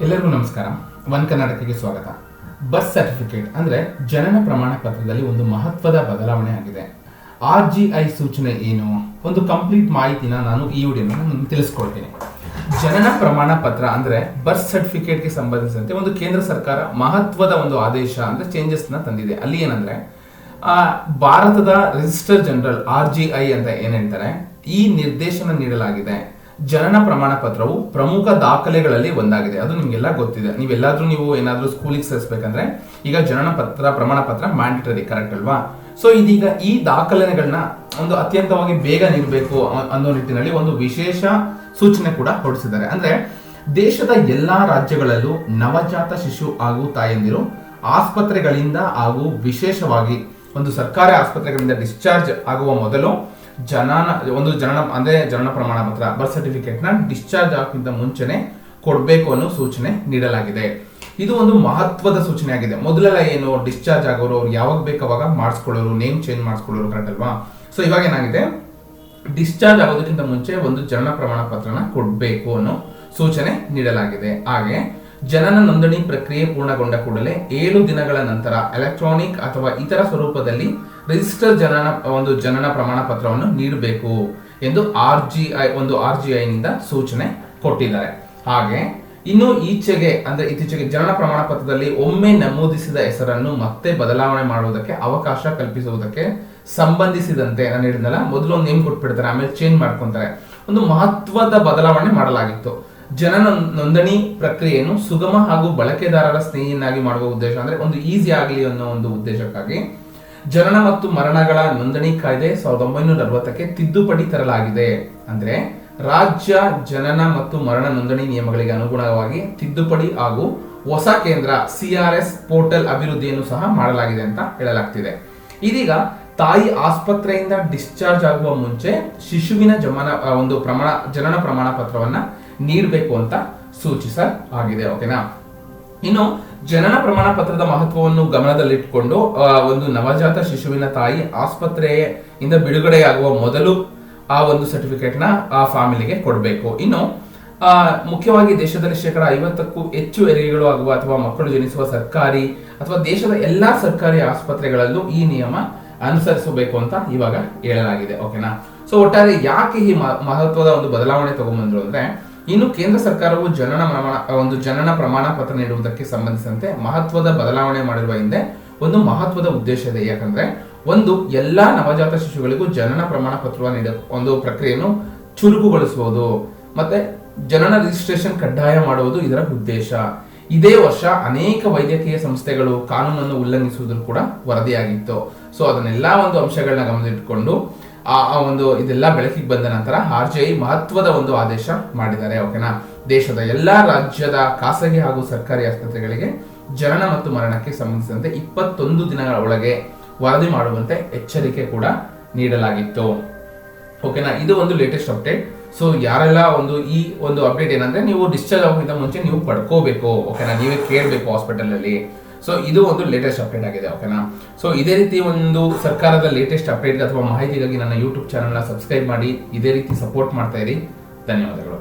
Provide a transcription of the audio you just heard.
ಎಲ್ಲರಿಗೂ ನಮಸ್ಕಾರ. ಒನ್ ಕರ್ನಾಟಕಕ್ಕೆ ಸ್ವಾಗತ. ಬರ್ತ್ ಸರ್ಟಿಫಿಕೇಟ್ ಅಂದ್ರೆ ಜನನ ಪ್ರಮಾಣ ಪತ್ರದಲ್ಲಿ ಒಂದು ಮಹತ್ವದ ಬದಲಾವಣೆ ಆಗಿದೆ. ಆರ್ ಜಿ ಐ ಸೂಚನೆ ಏನು? ಒಂದು ಕಂಪ್ಲೀಟ್ ಮಾಹಿತಿನ ನಾನು ಈ ವಿಡಿಯೋನ ತಿಳಿಸ್ಕೊಳ್ತೀನಿ ಜನನ ಪ್ರಮಾಣ ಪತ್ರ ಅಂದ್ರೆ ಬರ್ತ್ ಸರ್ಟಿಫಿಕೇಟ್ಗೆ ಸಂಬಂಧಿಸಿದಂತೆ ಒಂದು ಕೇಂದ್ರ ಸರ್ಕಾರ ಮಹತ್ವದ ಒಂದು ಆದೇಶ ಅಂದ್ರೆ ಚೇಂಜಸ್ನ ತಂದಿದೆ. ಅಲ್ಲಿ ಏನಂದ್ರೆ ಆ, ಭಾರತದ register general R G I ಅಂತ ಏನ್ ಹೇಳ್ತಾರೆ? ಈ ನಿರ್ದೇಶನ ನೀಡಲಾಗಿದೆ. ಜನನ ಪ್ರಮಾಣ ಪತ್ರವು ಪ್ರಮುಖ ದಾಖಲೆಗಳಲ್ಲಿ ಒಂದಾಗಿದೆ. ಅದು ನಿಮ್ಗೆಲ್ಲ ಗೊತ್ತಿದೆ. ನೀವೆಲ್ಲಾದ್ರೂ ನೀವು ಏನಾದರೂ ಸ್ಕೂಲಿಗೆ ಸೇರಿಸ್ಬೇಕಂದ್ರೆ ಈಗ ಜನನ ಪತ್ರ, ಪ್ರಮಾಣ ಪತ್ರ ಮ್ಯಾಂಡೇಟರಿ ಕರೆಕ್ಟ್ ಅಲ್ವಾ? ಸೊ ಇದೀಗ ಈ ದಾಖಲೆಗಳನ್ನ ಒಂದು ಅತ್ಯಂತವಾಗಿ ಬೇಗ ನೀಡಬೇಕು ಅನ್ನೋ ನಿಟ್ಟಿನಲ್ಲಿ ಒಂದು ವಿಶೇಷ ಸೂಚನೆ ಕೂಡ ಹೊರಡಿಸಿದ್ದಾರೆ. ಅಂದ್ರೆ ದೇಶದ ಎಲ್ಲಾ ರಾಜ್ಯಗಳಲ್ಲೂ ನವಜಾತ ಶಿಶು ಹಾಗೂ ತಾಯಂದಿರು ಆಸ್ಪತ್ರೆಗಳಿಂದ ಹಾಗೂ ವಿಶೇಷವಾಗಿ ಒಂದು ಸರ್ಕಾರಿ ಆಸ್ಪತ್ರೆಗಳಿಂದ ಡಿಸ್ಚಾರ್ಜ್ ಆಗುವ ಮೊದಲು ಜನನ, ಒಂದು ಜನನ ಅಂದ್ರೆ ಜನನ ಪ್ರಮಾಣ ಪತ್ರ ಬರ್ತ್ ಸರ್ಟಿಫಿಕೇಟ್ನ ಡಿಸ್ಚಾರ್ಜ್ ಆಗೋಕ್ಕಿಂತ ಮುಂಚೆನೆ ಕೊಡಬೇಕು ಅನ್ನೋ ಸೂಚನೆ ನೀಡಲಾಗಿದೆ. ಇದು ಒಂದು ಮಹತ್ವದ ಸೂಚನೆ ಆಗಿದೆ ಮೊದಲೆಲ್ಲ ಏನು ಡಿಸ್ಚಾರ್ಜ್ ಆಗೋರು ಅವ್ರು ಯಾವಾಗ ಬೇಕು ಅವಾಗ ಮಾಡಿಸ್ಕೊಳ್ಳೋರು ನೇಮ್ ಚೇಂಜ್ ಮಾಡಿಸ್ಕೊಳ್ಳೋರು ಕರೆಕ್ಟ್ ಅಲ್ವಾ? ಸೊ ಇವಾಗ ಏನಾಗಿದೆ? ಡಿಸ್ಚಾರ್ಜ್ ಆಗೋದಕ್ಕಿಂತ ಮುಂಚೆ ಒಂದು ಜನನ ಪ್ರಮಾಣ ಪತ್ರನ ಕೊಡಬೇಕು ಅನ್ನೋ ಸೂಚನೆ ನೀಡಲಾಗಿದೆ. ಹಾಗೆ ಜನನ ನೋಂದಣಿ ಪ್ರಕ್ರಿಯೆ ಪೂರ್ಣಗೊಂಡ ಕೂಡಲೇ ಏಳು ದಿನಗಳ ನಂತರ ಎಲೆಕ್ಟ್ರಾನಿಕ್ ಅಥವಾ ಇತರ ಸ್ವರೂಪದಲ್ಲಿ ರಿಜಿಸ್ಟರ್ ಜನನ, ಒಂದು ಜನನ ಪ್ರಮಾಣ ಪತ್ರವನ್ನು ನೀಡಬೇಕು ಎಂದು ಆರ್ ಜಿ ಐ, ಒಂದು ಆರ್ ಜಿ ಐ ನಿಂದ ಸೂಚನೆ ಕೊಟ್ಟಿದ್ದಾರೆ. ಹಾಗೆ ಇನ್ನು ಈಚೆಗೆ, ಅಂದ್ರೆ ಇತ್ತೀಚೆಗೆ ಜನನ ಪ್ರಮಾಣ ಪತ್ರದಲ್ಲಿ ಒಮ್ಮೆ ನಮೂದಿಸಿದ ಹೆಸರನ್ನು ಮತ್ತೆ ಬದಲಾವಣೆ ಮಾಡುವುದಕ್ಕೆ ಅವಕಾಶ ಕಲ್ಪಿಸುವುದಕ್ಕೆ ಸಂಬಂಧಿಸಿದಂತೆ ನಾನು ಹೇಳಿದ್ನಲ್ಲ, ಮೊದಲು ಒಂದು ನೇಮ್ ಕೊಟ್ಬಿಡ್ತಾರೆ, ಆಮೇಲೆ ಚೇಂಜ್ ಮಾಡ್ಕೊಂತಾರೆ. ಒಂದು ಮಹತ್ವದ ಬದಲಾವಣೆ ಮಾಡಲಾಗಿತ್ತು. ಜನನ ನೋಂದಣಿ ಪ್ರಕ್ರಿಯೆಯನ್ನು ಸುಗಮ ಹಾಗೂ ಬಳಕೆದಾರರ ಸ್ನೇಹಿಯನ್ನಾಗಿ ಮಾಡುವ ಉದ್ದೇಶ ಅಂದ್ರೆ ಒಂದು ಈಸಿ ಆಗಲಿ ಅನ್ನೋ ಒಂದು ಉದ್ದೇಶಕ್ಕಾಗಿ ಜನನ ಮತ್ತು ಮರಣಗಳ ನೋಂದಣಿ ಕಾಯ್ದೆ ಸಾವಿರದ ಒಂಬೈನೂರ ಅರವತ್ತಕ್ಕೆ ತಿದ್ದುಪಡಿ ತರಲಾಗಿದೆ. ಅಂದ್ರೆ ರಾಜ್ಯ ಜನನ ಮತ್ತು ಮರಣ ನೋಂದಣಿ ನಿಯಮಗಳಿಗೆ ಅನುಗುಣವಾಗಿ ತಿದ್ದುಪಡಿ ಹಾಗೂ ಹೊಸ ಕೇಂದ್ರ ಸಿಆರ್ಎಸ್ ಪೋರ್ಟಲ್ ಅಭಿವೃದ್ಧಿಯನ್ನು ಸಹ ಮಾಡಲಾಗಿದೆ ಅಂತ ಹೇಳಲಾಗ್ತಿದೆ. ಇದೀಗ ತಾಯಿ ಆಸ್ಪತ್ರೆಯಿಂದ ಡಿಸ್ಚಾರ್ಜ್ ಆಗುವ ಮುಂಚೆ ಶಿಶುವಿನ ಜಮನ ಒಂದು ಪ್ರಮಾಣ, ಜನನ ಪ್ರಮಾಣ ಪತ್ರವನ್ನ ನೀಡಬೇಕು ಅಂತ ಸೂಚಿಸ ಆಗಿದೆ ಓಕೆನಾ ಇನ್ನು ಜನನ ಪ್ರಮಾಣ ಪತ್ರದ ಮಹತ್ವವನ್ನು ಗಮನದಲ್ಲಿಟ್ಟುಕೊಂಡು ಒಂದು ನವಜಾತ ಶಿಶುವಿನ ತಾಯಿ ಆಸ್ಪತ್ರೆಯಿಂದ ಬಿಡುಗಡೆಯಾಗುವ ಮೊದಲು ಆ ಒಂದು ಸರ್ಟಿಫಿಕೇಟ್ನ ಆ ಫ್ಯಾಮಿಲಿಗೆ ಕೊಡಬೇಕು. ಇನ್ನು ಮುಖ್ಯವಾಗಿ ದೇಶದಲ್ಲಿ ಶೇಕಡ ಐವತ್ತಕ್ಕೂ ಹೆಚ್ಚು ಹೆರಿಗೆಗಳು ಆಗುವ ಅಥವಾ ಮಕ್ಕಳು ಜನಿಸುವ ಸರ್ಕಾರಿ ಅಥವಾ ದೇಶದ ಎಲ್ಲಾ ಸರ್ಕಾರಿ ಆಸ್ಪತ್ರೆಗಳಲ್ಲೂ ಈ ನಿಯಮ ಅನುಸರಿಸಬೇಕು ಅಂತ ಇವಾಗ ಹೇಳಲಾಗಿದೆ ಓಕೆನಾ ಸೊ ಒಟ್ಟಾರೆ ಯಾಕೆ ಈ ಮಹತ್ವದ ಒಂದು ಬದಲಾವಣೆ ತಗೊಂಡ್ಬಂದ್ರು ಅಂದ್ರೆ ಇನ್ನು ಕೇಂದ್ರ ಸರ್ಕಾರವು ಜನನ ಪ್ರಮಾಣ ಒಂದು ಜನನ ಪ್ರಮಾಣ ಪತ್ರ ನೀಡುವುದಕ್ಕೆ ಸಂಬಂಧಿಸಿದಂತೆ ಮಹತ್ವದ ಬದಲಾವಣೆ ಮಾಡಿರುವ ಹಿಂದೆ ಒಂದು ಮಹತ್ವದ ಉದ್ದೇಶ ಇದೆ. ಯಾಕಂದ್ರೆ ಒಂದು, ಎಲ್ಲಾ ನವಜಾತ ಶಿಶುಗಳಿಗೂ ಜನನ ಪ್ರಮಾಣ ಪತ್ರ ನೀಡ, ಒಂದು ಪ್ರಕ್ರಿಯೆಯನ್ನು ಚುರುಕುಗೊಳಿಸುವುದು, ಮತ್ತೆ ಜನನ ರಿಜಿಸ್ಟ್ರೇಷನ್ ಕಡ್ಡಾಯ ಮಾಡುವುದು ಇದರ ಉದ್ದೇಶ. ಇದೇ ವರ್ಷ ಅನೇಕ ವೈದ್ಯಕೀಯ ಸಂಸ್ಥೆಗಳು ಕಾನೂನನ್ನು ಉಲ್ಲಂಘಿಸುವುದು ಕೂಡ ವರದಿಯಾಗಿತ್ತು. ಸೊ ಅದನ್ನೆಲ್ಲ ಒಂದು ಅಂಶಗಳನ್ನ ಗಮನದಲ್ಲಿಟ್ಟುಕೊಂಡು ಆ ಒಂದು ಇದೆಲ್ಲ ಬೆಳಕಿಗೆ ಬಂದ ನಂತರ ಆರ್ ಜೆ ಐ ಮಹತ್ವದ ಒಂದು ಆದೇಶ ಮಾಡಿದ್ದಾರೆ, ಓಕೆನಾ? ದೇಶದ ಎಲ್ಲಾ ರಾಜ್ಯದ ಖಾಸಗಿ ಹಾಗೂ ಸರ್ಕಾರಿ ಆಸ್ಪತ್ರೆಗಳಿಗೆ ಜನನ ಮತ್ತು ಮರಣಕ್ಕೆ ಸಂಬಂಧಿಸಿದಂತೆ ಇಪ್ಪತ್ತೊಂದು ದಿನಗಳ ಒಳಗೆ ವರದಿ ಮಾಡುವಂತೆ ಎಚ್ಚರಿಕೆ ಕೂಡ ನೀಡಲಾಗಿತ್ತು. ಓಕೆನಾ? ಇದು ಒಂದು ಲೇಟೆಸ್ಟ್ ಅಪ್ಡೇಟ್ ಸೊ ಯಾರೆಲ್ಲ ಒಂದು ಈ ಒಂದು ಅಪ್ಡೇಟ್ ಏನಂದ್ರೆ ನೀವು ಡಿಸ್ಚಾರ್ಜ್ ಆಗೋಕ್ಕಿಂತ ಮುಂಚೆ ನೀವು ಪಡ್ಕೋಬೇಕು, ಓಕೆನಾ? ನೀವೇ ಕೇಳಬೇಕು ಹಾಸ್ಪಿಟಲ್ ಅಲ್ಲಿ. ಸೊ ಇದು ಒಂದು ಲೇಟೆಸ್ಟ್ ಅಪ್ಡೇಟ್ ಆಗಿದೆ ಓಕೆನಾ ಸೊ ಇದೇ ರೀತಿ ಒಂದು ಸರ್ಕಾರದ ಲೇಟೆಸ್ಟ್ ಅಪ್ಡೇಟ್ ಅಥವಾ ಮಾಹಿತಿಗಾಗಿ ನನ್ನ ಯೂಟ್ಯೂಬ್ ಚಾನಲ್ನ ಸಬ್ಸ್ಕ್ರೈಬ್ ಮಾಡಿ, ಇದೇ ರೀತಿ ಸಪೋರ್ಟ್ ಮಾಡ್ತಾ ಇರಿ. ಧನ್ಯವಾದಗಳು.